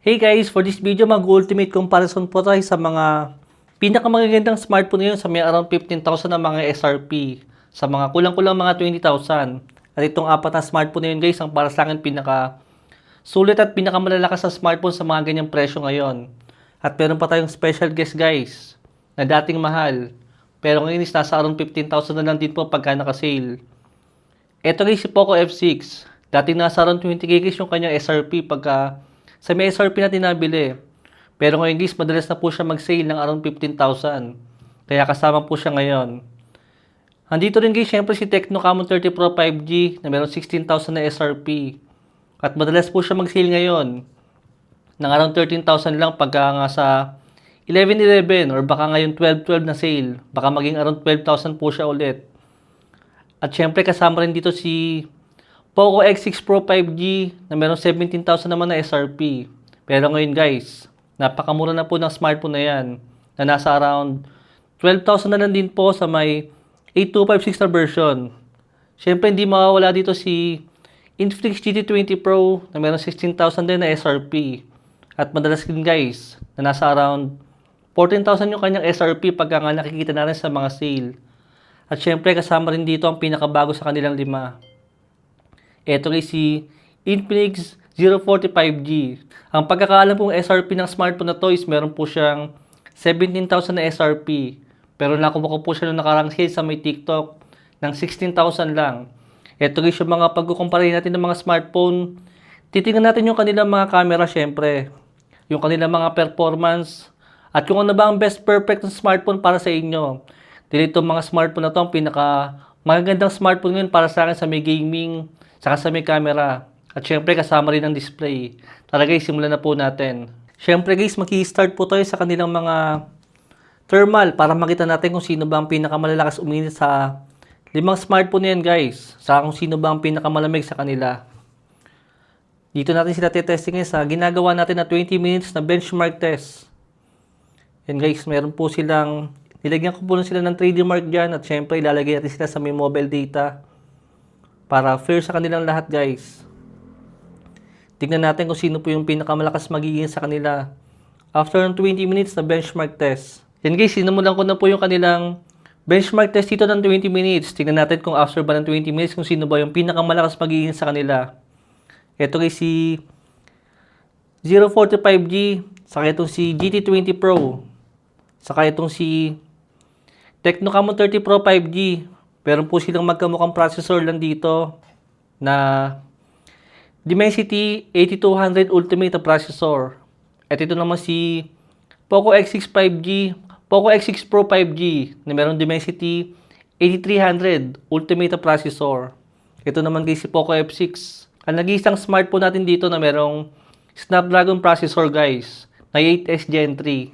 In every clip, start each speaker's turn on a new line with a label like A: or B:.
A: Hey guys, for this video mag-ultimate comparison po tayo sa mga pinakamagagandang smartphone ngayon sa may around 15,000 na mga SRP sa mga kulang-kulang mga 20,000. At itong apat na smartphone na yun guys, ang para sa akin pinaka sulit at pinakamalalakas na smartphone sa mga ganyang presyo ngayon. At meron pa tayong special guest guys na dating mahal. Pero ngayon is nasa around 15,000 na lang din po pagka naka-sale. Ito guys si Poco F6. Dating nasa around 20k guys yung kanyang SRP pagka sa may SRP natin nabili. Pero ngayon guys, madalas na po siya mag-sale ng around 15,000. Kaya kasama po siya ngayon. Andito rin guys, syempre si Tecno Camon 30 Pro 5G na meron 16,000 na SRP. At madalas po siya mag-sale ngayon ng around 13,000 lang pagka nga sa 11.11 or baka ngayon 12.12 na sale. Baka maging around 12,000 po siya ulit. At syempre kasama rin dito si Poco X6 Pro 5G na meron 17,000 naman na SRP. Pero ngayon guys, napakamura na po ng smartphone na yan na nasa around 12,000 na lang din po sa may 8256 na version. Syempre hindi mawawala dito si Infinix GT20 Pro na meron 16,000 din na SRP. At madalas din guys, na nasa around 14,000 yung kanyang SRP pagka nga nakikita na rin sa mga sale. At syempre kasama rin dito ang pinakabago sa kanilang lima. Ito rin si Infinix 045G. Ang pagkakaalam pong SRP ng smartphone na to is meron po siyang 17,000 na SRP. Pero nakuha ko po siya nung nakarang sale sa may TikTok ng 16,000 lang. Ito rin yung mga pagkukumpara natin ng mga smartphone. Titingnan natin yung kanilang mga camera syempre. Yung kanilang mga performance. At kung ano ba ang best perfect ng smartphone para sa inyo. Itong mga smartphone na to ang pinaka magagandang smartphone ngayon para sa akin sa may gaming, saka sa may camera. At syempre kasama rin ang display. Tara guys, simulan na po natin. Syempre guys, maki-start po tayo sa kanilang mga thermal para makita natin kung sino ba ang pinakamalalakas uminit sa limang smartphone yan guys. Sa kung sino ba ang pinakamalamig sa kanila. Dito natin sila testing ngayon sa ginagawa natin na 20 minutes na benchmark test. Yan guys, meron po silang, nilagyan ko po sila ng 3D mark dyan at syempre ilalagay natin sila sa may mobile data para fair sa kanilang lahat guys. Tignan natin kung sino po yung pinakamalakas magiging sa kanila. After ng 20 minutes na benchmark test. Yan guys, sinimulan ko na po yung kanilang benchmark test dito ng 20 minutes. Tignan natin kung after ba ng 20 minutes kung sino ba yung pinakamalakas magiging sa kanila. Ito guys si 045G, saka itong si GT20 Pro, saka itong si Tecno Camon 30 Pro 5G. Meron po silang magkamukhang processor lang dito na Dimensity 8200 Ultimate processor. At ito naman si Poco X6 5G, Poco X6 Pro 5G na meron Dimensity 8300 Ultimate processor. Ito naman guys si Poco F6. Ang nag-iisang smartphone natin dito na merong Snapdragon processor guys na 8S Gen 3.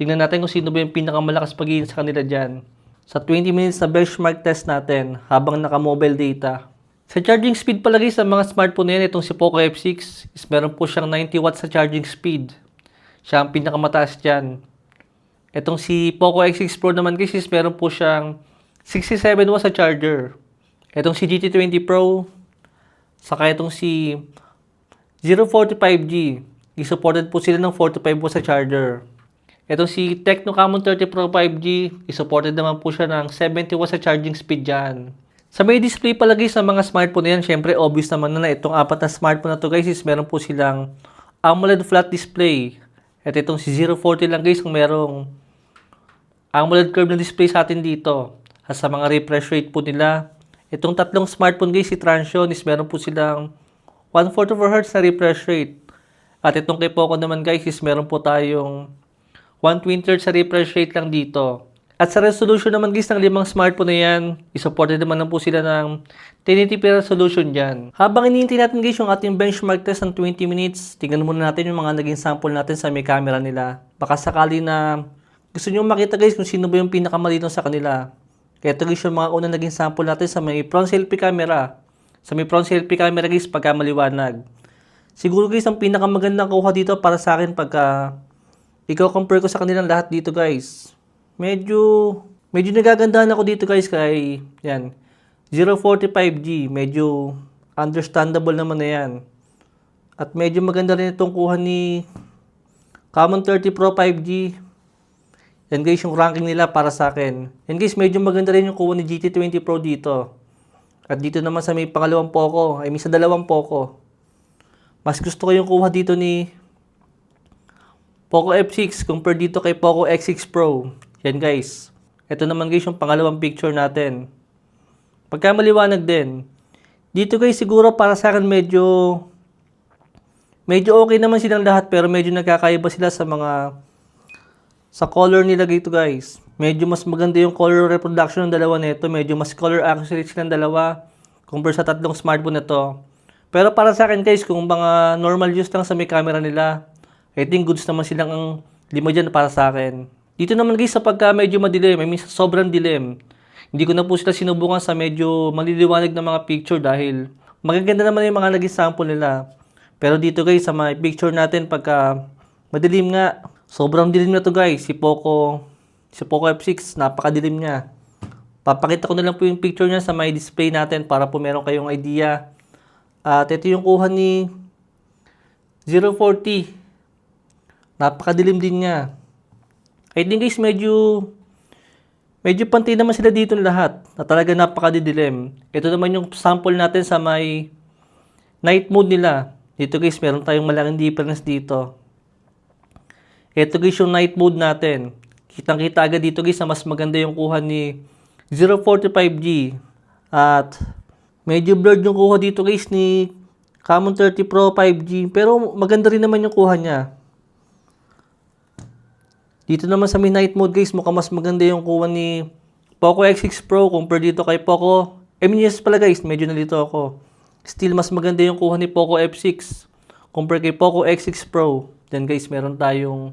A: Tingnan natin kung sino ba yung pinakamalakas pagiging sa kanila dyan. Sa 20 minutes na benchmark test natin habang naka-mobile data. Sa charging speed pala guys sa mga smartphone na yan, itong si Poco F6 is meron po siyang 90 watts sa charging speed. Siya ang pinakamataas dyan. Itong si Poco X6 Pro naman guys is meron po siyang 67 watts sa charger. Itong si GT20 Pro, saka itong si 045G, isupported po sila ng 45 watts sa charger. Itong si Tecno Camon 30 Pro 5G, isupported naman po siya ng 70 watts sa charging speed dyan. Sa may display pala guys ng mga smartphone na yan, syempre obvious naman na, na itong apat na smartphone na to guys is meron po silang AMOLED flat display. At itong si 040 lang guys kung merong AMOLED curve na display sa atin dito. At sa mga refresh rate po nila, itong tatlong smartphone guys si Transsion is meron po silang 144 Hz na refresh rate. At itong kay Poco naman guys is meron po tayong 120 Hz sa refresh rate lang dito. At sa resolution naman guys ng limang smartphone na yan, isupported naman lang po sila ng 1080p resolution dyan. Habang iniintay natin guys yung ating benchmark test ng 20 minutes, tingnan muna natin yung mga naging sample natin sa may camera nila. Baka sakali na gusto nyo makita guys kung sino ba yung pinakamalino sa kanila. Kaya ito guys yung mga unang naging sample natin sa may front selfie camera. Sa may front selfie camera guys pagka maliwanag. Siguro guys ang pinakamagandang kuha dito para sa akin pagka ikaw compare ko sa kanilang lahat dito guys. Medyo medyo nagagandahan ako dito guys kay yan 045G. Medyo understandable naman na yan. At medyo maganda rin itong kuha ni Common 30 Pro 5G. Yan guys, yung ranking nila para sa akin. Yan guys, medyo maganda rin yung kuha ni GT20 Pro dito. At dito naman sa may pangalawang Poco, ay may sa dalawang Poco. Mas gusto ko yung kuha dito ni Poco F6 compared dito kay Poco X6 Pro. Yan guys. Ito naman guys yung pangalawang picture natin. Pagka maliwanag din. Dito guys siguro para sa akin medyo medyo okay naman silang lahat pero medyo nagkakaiba sila sa mga sa color nila dito guys. Medyo mas maganda yung color reproduction ng dalawa nito. Medyo mas color accurate silang dalawa compare sa tatlong smartphone na to. Pero para sa akin guys, kung mga normal use lang sa may camera nila, Think goods naman silang ang lima dyan para sa akin. Dito naman guys, sa pagka medyo madilim, I mean sobrang dilim, hindi ko na po sila sinubukan sa medyo maliliwanag na mga picture dahil magaganda naman yung mga naging sample nila. Pero dito guys, sa mga picture natin pagka madilim nga, sobrang dilim na to guys. Si Poco, si Poco F6, napakadilim niya. Papakita ko na lang po yung picture niya sa may display natin para po meron kayong idea. At ito yung kuha ni 040. Napakadilim din niya. I think guys, medyo medyo pantay naman sila dito lahat na talaga napakadidilim. Ito naman yung sample natin sa may night mode nila. Dito guys, meron tayong malaking difference dito. Ito guys yung night mode natin. Kitang-kita agad dito guys na mas maganda yung kuha ni 045G. At medyo blurred yung kuha dito guys ni Camon 30 Pro 5G. Pero maganda rin naman yung kuha niya. Dito naman sa midnight mode guys, mukhang mas maganda yung kuha ni Poco X6 Pro compare dito kay Poco. I mean pala guys, medyo nalito ako. Still mas maganda yung kuha ni Poco F6 compare kay Poco X6 Pro. Then guys, meron tayong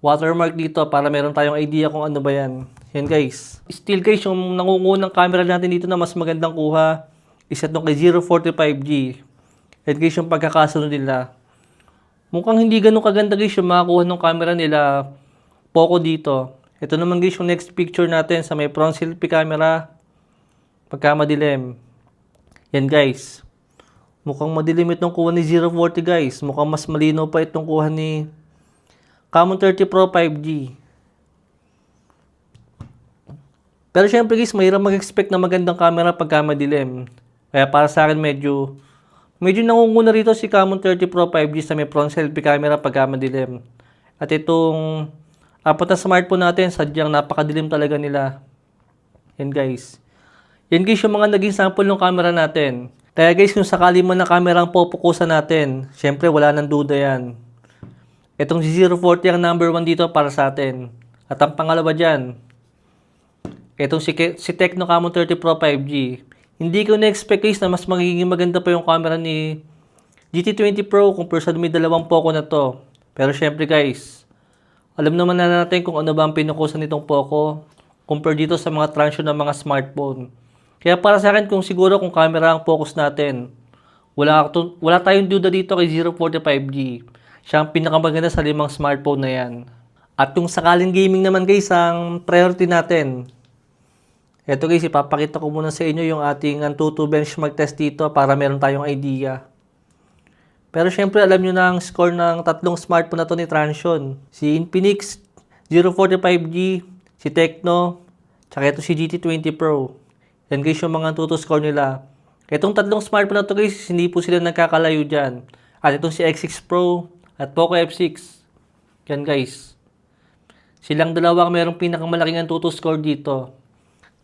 A: watermark dito para meron tayong idea kung ano ba yan. Yan guys. Still guys, yung nangungunang camera natin dito na mas magandang kuha is itong kay 045G. Yan guys yung pagkakasunod nila. Mukhang hindi ganun kaganda guys yung makakuha ng camera nila Poco dito. Ito naman guys yung next picture natin sa may front selfie camera. Pagka madilim. Yan guys. Mukhang madilim itong kuha ni 040 guys. Mukhang mas malinaw pa itong kuha ni Camon 30 Pro 5G. Pero syempre guys, mahirap mag-expect na magandang camera pagka madilim. Kaya para sa akin medyo medyo nangunguna rito si Camon 30 Pro 5G sa may front selfie camera pagka madilim. At itong apat na smartphone natin, sadyang napakadilim talaga nila. Yan guys. Yan guys yung mga naging sample ng camera natin. Kaya guys, kung sakali man na camera ang pupukusan natin, syempre wala nang duda yan. Itong si 040 ang number 1 dito para sa atin. At ang pangalawa dyan, itong si, si Tecno Camon 30 Pro 5G. Hindi ko na-expect guys na mas magiging maganda pa yung camera ni GT20 Pro compare sa may dalawang Poco na to. Pero syempre guys, alam naman na natin kung ano ba ang pinukusan nitong Poco compare dito sa mga transyo ng mga smartphone. Kaya para sa akin kung siguro kung camera ang focus natin, wala, wala tayong duda dito kay 045G. Siya ang pinakamaganda sa limang smartphone na yan. At yung sakaling gaming naman guys, ang priority natin. Ito guys, ipapakita ko muna sa inyo yung ating Antutu benchmark test dito para meron tayong idea. Pero syempre alam nyo na ang score ng tatlong smartphone na to ni Transsion. Si Infinix 045G, si Tecno, tsaka ito si GT20 Pro. Yan guys yung mga Antutu score nila. Itong tatlong smartphone na to guys, hindi po sila nagkakalayo dyan. At itong si X6 Pro at Poco F6. Yan guys. Silang dalawa ang merong pinakamalaking Antutu score dito.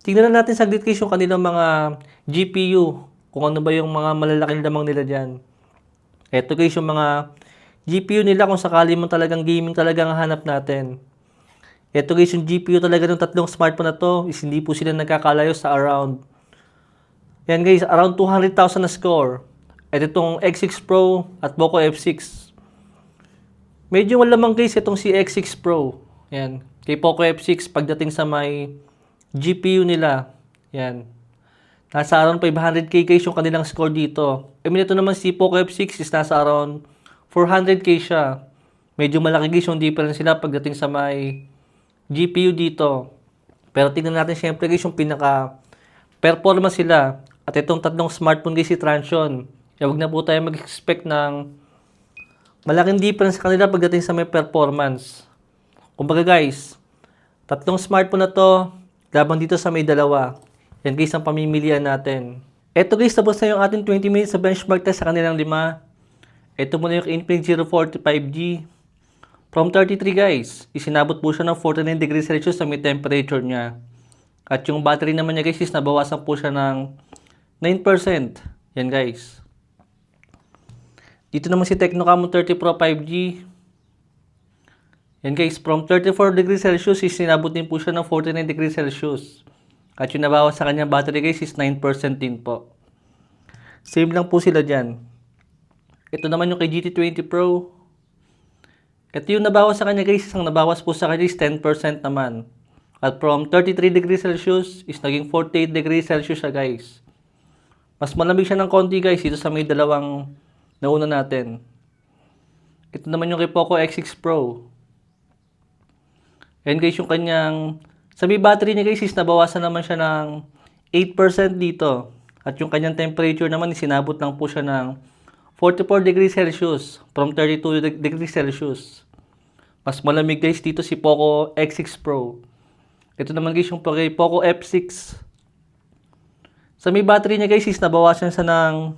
A: Tingnan na natin saglit guys yung kanilang mga GPU. Kung ano ba yung mga malalaking lamang nila dyan. Ito guys yung mga GPU nila kung sakali mo talagang gaming talaga ang hanap natin. Ito guys yung GPU talaga ng tatlong smartphone na to is hindi po sila nagkakalayo sa around. Yan guys, around 200,000 na score. At itong X6 Pro at Poco F6. Medyo malamang guys itong si X6 Pro. Yan. Kay Poco F6 pagdating sa may GPU nila. Yan. Nasa around 500k guys yung kanilang score dito. I mean, ito naman si Poco F6 is nasa around 400k siya. Medyo malaki guys yung difference sila pagdating sa may GPU dito. Pero tingnan natin syempre guys yung pinaka performance sila. At itong tatlong smartphone guys si Transsion. Kaya wag na po tayo mag-expect ng malaking difference sa kanila pagdating sa may performance. Kumbaga guys, tatlong smartphone na to, laban dito sa may dalawa. Yan guys ang pamimilian natin. Eto guys, tapos na yung ating 20 minutes sa benchmark test sa kanilang lima. Ito muna yung Infinix 045G. From 33 guys, isinabot po siya ng 49 degrees Celsius sa may temperature niya. At yung battery naman niya guys is nabawasan po siya ng 9%. Yan guys. Dito naman si Tecnocam 30 Pro 5G. Yan guys, from 34 degrees Celsius is sinabot din po siya ng 49 degrees Celsius. At yung nabawas sa kanyang battery guys is 9% din po. Same lang po sila dyan. Ito naman yung kay GT20 Pro. Ito yung nabawas sa kanya guys, isang nabawas po sa kanya is 10% naman. At from 33 degrees Celsius is naging 48 degrees Celsius siya guys. Mas malamig siya ng konti guys dito sa may dalawang nauna natin. Ito naman yung kay Poco X6 Pro. Ayan guys yung kanyang sa may battery niya guys is nabawasan naman siya ng 8% dito. At yung kanyang temperature naman sinabot lang po siya ng 44 degrees Celsius from 32 deg- degrees Celsius. Mas malamig guys dito si Poco X6 Pro. Ito naman guys yung kay Poco F6. Sa may battery niya guys is nabawasan siya ng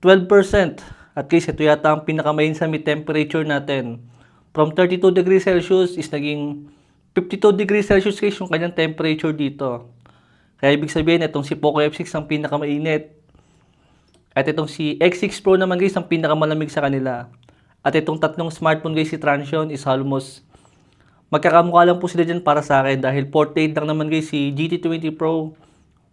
A: 12%. At guys ito yata ang pinakamain sa may temperature natin. From 32 degrees Celsius is naging 52 degrees Celsius guys yung kanyang temperature dito. Kaya ibig sabihin itong si Poco F6 ang pinakamainit. At itong si X6 Pro naman guys ang pinakamalamig sa kanila. At itong tatlong smartphone guys si Transsion is almost magkakamukha lang po sila dyan para sa akin dahil 48 lang naman guys si GT20 Pro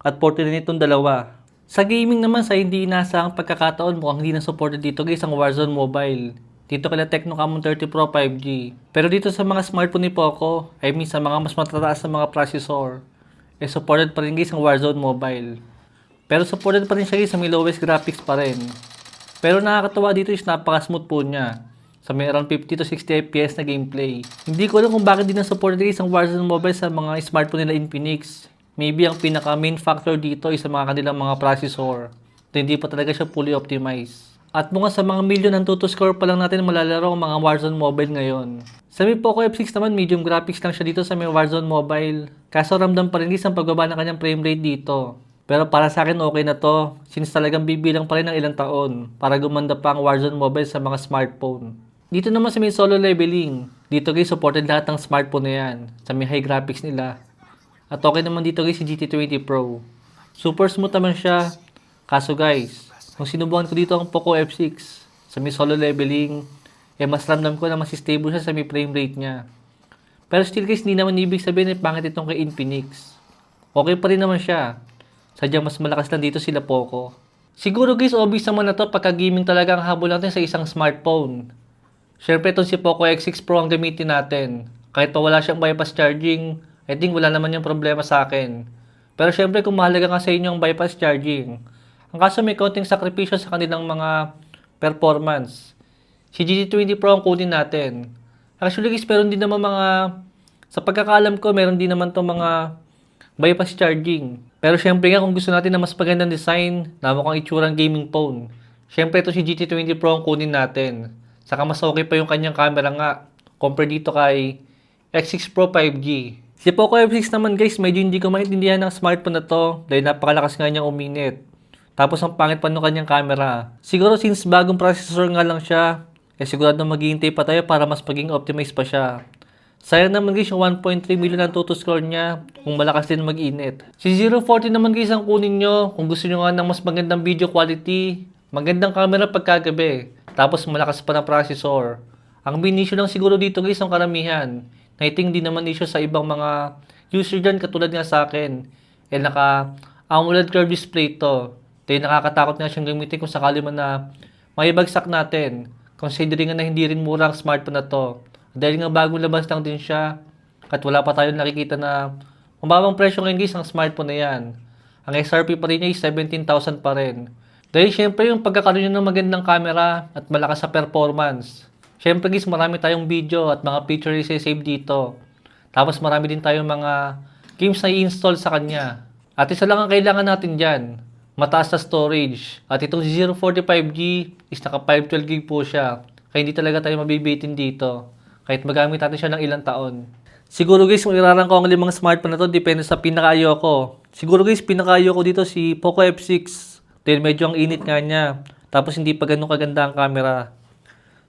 A: at 49 itong dalawa. Sa gaming naman sa hindi inaasahang pagkakataon mukhang hindi na supported dito guys ang Warzone Mobile. Dito kala Tecnocam 30 Pro 5G. Pero dito sa mga smartphone ni Poco, I mean sa mga mas matataas na mga processor, eh supported pa rin guys ang Warzone Mobile. Pero supported pa rin siya guys sa may lowest graphics pa rin. Pero nakakatawa dito is napaka-smooth po niya. Sa may around 50 to 60 FPS na gameplay. Hindi ko alam kung bakit din na-supported guys ang Warzone Mobile sa mga smartphone nila Infinix. Maybe ang pinaka main factor dito is sa mga kanilang mga processor. Na hindi pa talaga siya fully optimized. At mga sa mga million ang tuto score pa lang natin malalaro ang mga Warzone Mobile ngayon. Sa may Poco F6 naman, medium graphics lang siya dito sa may Warzone Mobile. Kaso ramdam pa rin guys ang pagbaba ng kanyang frame rate dito. Pero para sa akin okay na to, since talagang bibilang pa rin ng ilang taon para gumanda pa ang Warzone Mobile sa mga smartphone. Dito naman sa may solo leveling, dito guys supported lahat ng smartphone na yan, sa may high graphics nila. At okay naman dito guys si GT20 Pro. Super smooth naman siya. Kaso guys, kung sinubukan ko dito ang Poco F6 sa may solo leveling, eh mas ramdam ko na mas stable siya sa may frame rate niya. Pero still guys, hindi naman ibig sabihin na pangit itong kay Infinix. Okay pa rin naman siya. Sadyang mas malakas lang dito sila Poco. Siguro guys, obvious naman na to pagka gaming talaga ang habol natin sa isang smartphone. Siyempre itong si Poco X6 Pro ang gamitin natin. Kahit pa wala siyang bypass charging, I think wala naman yung problema sa akin. Pero syempre kung mahalaga nga sa inyo ang bypass charging, ang kaso may konting sakripisyo sa kanilang mga performance. Si GT20 Pro ang kunin natin. Actually guys, meron din naman mga, sa pagkakalam ko, meron din naman to mga bypass charging. Pero syempre nga kung gusto natin na mas magandang design, na mukhang itsurang gaming phone, syempre ito si GT20 Pro ang kunin natin. Saka mas okay pa yung kanyang camera nga, compare dito kay X6 Pro 5G. Si Poco F6 naman guys, medyo hindi ko maintindihan ng smartphone na to dahil napakalakas nga niyang uminit. Tapos ang pangit pa ng kanyang camera. Siguro since bagong processor nga lang siya, eh sigurado maghihintay pa tayo para mas maging optimized pa siya. Sayang naman guys yung 1.3 million ang total score niya kung malakas din mag-init. Si 040 naman guys ang kunin nyo kung gusto nyo nga ng mas magandang video quality, magandang camera pagkagabi, tapos malakas pa na processor. Ang main issue lang siguro dito guys ang karamihan. Na iting din naman issue sa ibang mga user dyan katulad nga sa akin. Eh naka AMOLED curve display to. Dahil nakakatakot nga siyang gamitin kung sakali man na may bagsak natin. Considering na hindi rin mura ang smartphone na to. Dahil nga bagong labas lang din siya. At wala pa tayong nakikita na mababang presyo ngayon guys ang smartphone na yan. Ang SRP pa rin niya is 17,000 pa rin. Dahil syempre yung pagkakaroon niya ng magandang camera at malakas sa performance. Syempre guys, marami tayong video at mga picture i-save dito. Tapos marami din tayong mga games na i-install sa kanya. At isa lang ang kailangan natin dyan. Mataas na storage. At itong 045G is naka 512GB po siya. Kaya hindi talaga tayo mabibitin dito. Kahit magamit natin siya ng ilang taon. Siguro guys, kung irarang ko ang limang smartphone na to, depende sa pinaka ko. Siguro guys, pinaka ko dito si Poco F6. Dahil medyo ang init nga niya. Tapos hindi pa ganun kaganda ang camera.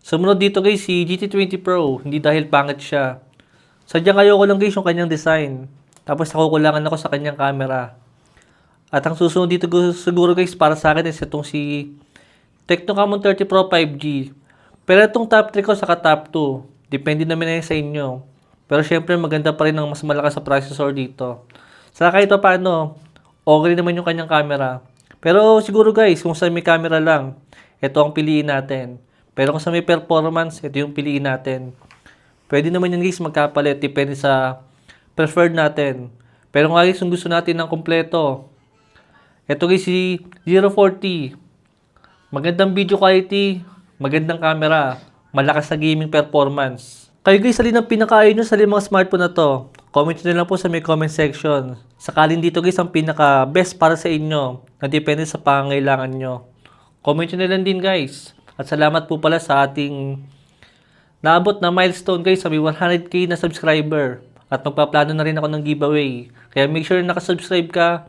A: Sumunod dito guys, si GT20 Pro. Hindi dahil pangit siya. Sadyang ayoko lang guys yung kanyang design. Tapos nakukulangan ako sa kanyang camera. At ang susunod dito gu- siguro guys para sa akin is itong si Tecno Camon 30 Pro 5G. Pero itong top 3 ko saka top 2. Depende naman na sa inyo. Pero syempre maganda pa rin ang mas malakas sa processor dito. Saka kahit pa paano, okay naman yung kanyang camera. Pero siguro guys, kung sa may camera lang, ito ang piliin natin. Pero kung sa may performance, ito yung piliin natin. Pwede naman yan guys magkapalit, depende sa preferred natin. Pero nga guys, kung gusto natin ng kompleto, ito guys si 040. Magandang video quality, magandang camera, malakas na gaming performance. Kayo guys, alin ang pinakaayon nyo sa limang smartphone na to? Comment nyo lang po sa may comment section. Sakalin dito guys ang pinaka best para sa inyo na depende sa pangangailangan nyo. Comment nyo na lang din guys. At salamat po pala sa ating naabot na milestone guys sa may 100k na subscriber. At magpaplano na rin ako ng giveaway. Kaya make sure na nakasubscribe ka.